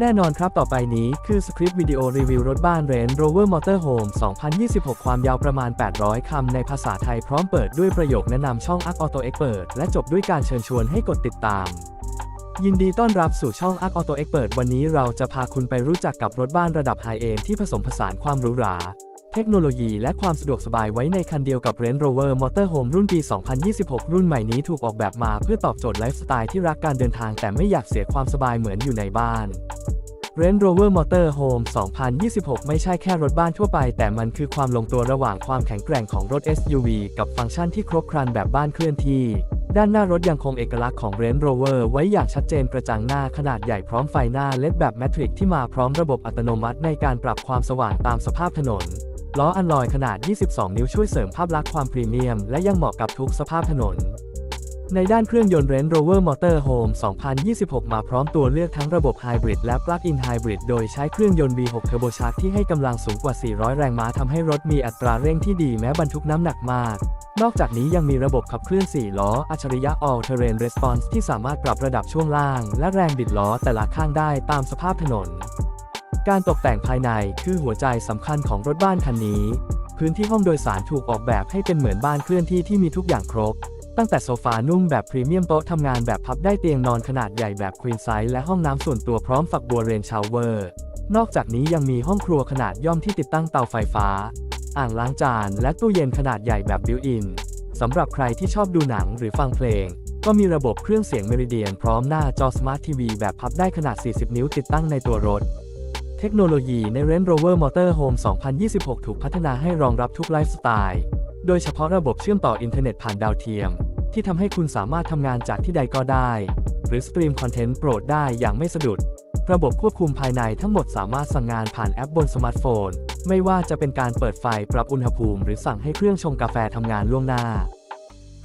แน่นอนครับต่อไปนี้คือสคริปต์วิดีโอรีวิวรถบ้าน Range Rover Motorhome 2026 ความยาวประมาณ 800 คำในภาษาไทยพร้อมเปิดด้วยประโยคแนะนำช่อง Arc Auto Expert และจบด้วยการเชิญชวนให้กดติดตาม ยินดีต้อนรับสู่ช่อง Arc Auto Expert วันนี้เราจะพาคุณไปรู้จักกับรถบ้านระดับไฮเอนที่ผสมผสานความหรูหราเทคโนโลยีและความสะดวกสบายไว้ในคันเดียวกับ Range Rover Motorhome รุ่นปี 2026 รุ่นใหม่นี้ถูกออกแบบมาเพื่อตอบโจทย์ไลฟ์สไตล์ที่รักการเดินทางแต่ไม่อยากเสียความสบายเหมือนอยู่ในบ้าน Range Rover Motorhome 2026 ไม่ใช่แค่รถบ้านทั่วไป แต่มันคือความลงตัวระหว่างความแข็งแกร่งของรถ SUV กับฟังก์ชันที่ครบครันแบบบ้านเคลื่อนที่ ด้านหน้ารถยังคงเอกลักษณ์ของ Range Rover ไว้อย่างชัดเจนกระจังหน้าขนาดใหญ่พร้อมไฟหน้าเลดแบบแมทริกที่มาพร้อมระบบอัตโนมัติในการปรับความสว่างตามสภาพถนนล้ออัลลอยขนาด 22 นิ้วช่วยเสริมภาพลักษณ์ความพรีเมียม และยังเหมาะกับทุกสภาพถนน ในด้านเครื่องยนต์ Range Rover Motorhome 2026 มาพร้อมตัวเลือกทั้งระบบไฮบริดและ Plug-in Hybrid โดยใช้เครื่องยนต์ V6 Turbo Charge ที่ให้กำลังสูงกว่า 400 แรงม้าทำให้รถมีอัตราเร่งที่ดีแม้บรรทุกน้ำหนักมาก นอกจากนี้ยังมีระบบขับเคลื่อน 4 ล้อ อัจฉริยะ All Terrain Response ที่สามารถปรับระดับช่วงล่าง และแรงบิดล้อแต่ละข้างได้ตามสภาพถนน การตกแต่งภายในคือหัวใจสำคัญของรถบ้านคันนี้ พื้นที่ห้องโดยสารถูกออกแบบให้เป็นเหมือนบ้านเคลื่อนที่ที่มีทุกอย่างครบ ตั้งแต่โซฟานุ่มแบบพรีเมียมโต๊ะทำงานแบบพับได้เตียงนอนขนาดใหญ่แบบควีนไซส์และห้องน้ำส่วนตัวพร้อมฝักบัวเรนชาวเวอร์ นอกจากนี้ยังมีห้องครัวขนาดย่อมที่ติดตั้งเตาไฟฟ้า อ่างล้างจาน และตู้เย็นขนาดใหญ่แบบบิวอินสำหรับใครที่ชอบดูหนังหรือฟังเพลง ก็มีระบบเครื่องเสียงเมริเดียนพร้อมหน้าจอสมาร์ททีวีแบบพับได้ขนาด 40 นิ้วติดตั้งในตัวรถเทคโนโลยีใน Range Rover Motorhome 2026 ถูกพัฒนาให้รองรับทุกไลฟ์สไตล์ โดยเฉพาะระบบเชื่อมต่ออินเทอร์เน็ตผ่านดาวเทียม ที่ทำให้คุณสามารถทำงานจากที่ใดก็ได้ หรือสตรีมคอนเทนต์โปรดได้อย่างไม่สะดุด ระบบควบคุมภายในทั้งหมดสามารถสั่งงานผ่านแอปบนสมาร์ทโฟน ไม่ว่าจะเป็นการเปิดไฟปรับอุณหภูมิ หรือสั่งให้เครื่องชงกาแฟทำงานล่วงหน้า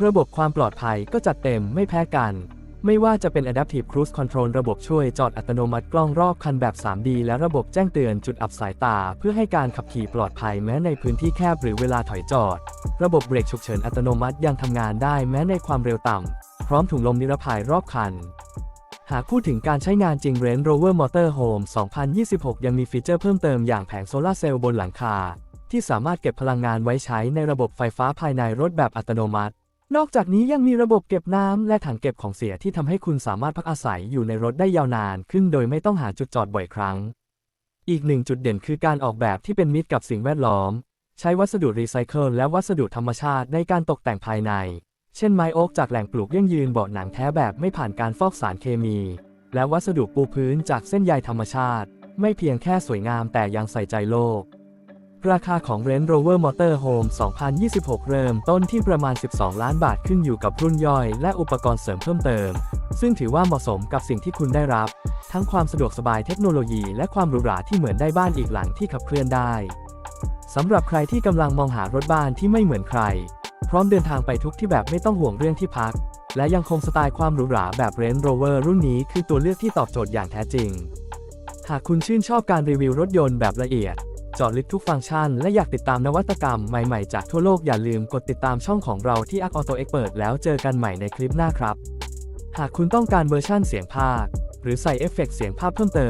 ระบบความปลอดภัยก็จัดเต็มไม่แพ้กัน ไม่ว่าจะเป็น Adaptive Cruise Control ระบบช่วยจอดอัตโนมัติกล้องรอบคันแบบ 3D และระบบแจ้งเตือนจุดอับสายตา เพื่อให้การขับขี่ปลอดภัยแม้ในพื้นที่แคบหรือเวลาถอยจอด ระบบเบรกฉุกเฉินอัตโนมัติยังทำงานได้แม้ในความเร็วต่ำ พร้อมถุงลมนิรภัยรอบคัน หากพูดถึงการใช้งานจริง Range Rover Motorhome 2026 ยังมีฟีเจอร์เพิ่มเติมอย่างแผงโซลาร์เซลล์บนหลังคา ที่สามารถเก็บพลังงานไว้ใช้ในระบบไฟฟ้าภายในรถแบบอัตโนมัติ นอกจากนี้ยังมีระบบเก็บน้ำและถังเก็บของเสียที่ทำให้คุณสามารถพักอาศัยอยู่ในรถได้ยาวนานขึ้นโดยไม่ต้องหาจุดจอดบ่อยครั้ง อีกหนึ่งจุดเด่นคือการออกแบบที่เป็นมิตรกับสิ่งแวดล้อม ใช้วัสดุรีไซเคิลและวัสดุธรรมชาติในการตกแต่งภายใน เช่นไม้โอ๊กจากแหล่งปลูกยั่งยืนเบาะหนังแท้แบบไม่ผ่านการฟอกสารเคมี และวัสดุปูพื้นจากเส้นใยธรรมชาติ ไม่เพียงแค่สวยงามแต่ยังใส่ใจโลก ราคาของ Range Rover Motorhome 2026 เริ่มต้นที่ประมาณ 12 ล้านบาทขึ้นอยู่กับรุ่นย่อยและอุปกรณ์เสริมเพิ่มเติม ซึ่งถือว่าเหมาะสมกับสิ่งที่คุณได้รับ ทั้งความสะดวกสบายเทคโนโลยีและความหรูหราที่เหมือนได้บ้านอีกหลังที่ขับเคลื่อนได้สำหรับใครที่กำลังมองหารถบ้านที่ไม่เหมือนใคร พร้อมเดินทางไปทุกที่แบบไม่ต้องห่วงเรื่องที่พัก และยังคงสไตล์ความหรูหราแบบ Range Rover รุ่นนี้คือตัวเลือกที่ตอบโจทย์อย่างแท้จริง หากคุณชื่นชอบการรีวิวรถยนต์แบบละเอียด จาะลึกทุกฟังก์ชัน และอยากติดตามนวัตกรรมใหม่ๆจากทั่วโลกอย่าลืมกดติดตามช่องของเราที่ Arc Auto Expert แล้วเจอกันใหม่ในคลิปหน้าครับ หากคุณต้องการเวอร์ชั่นเสียงภาค หรือใส่เอฟเฟกต์เสียงภาพเพิ่มเติม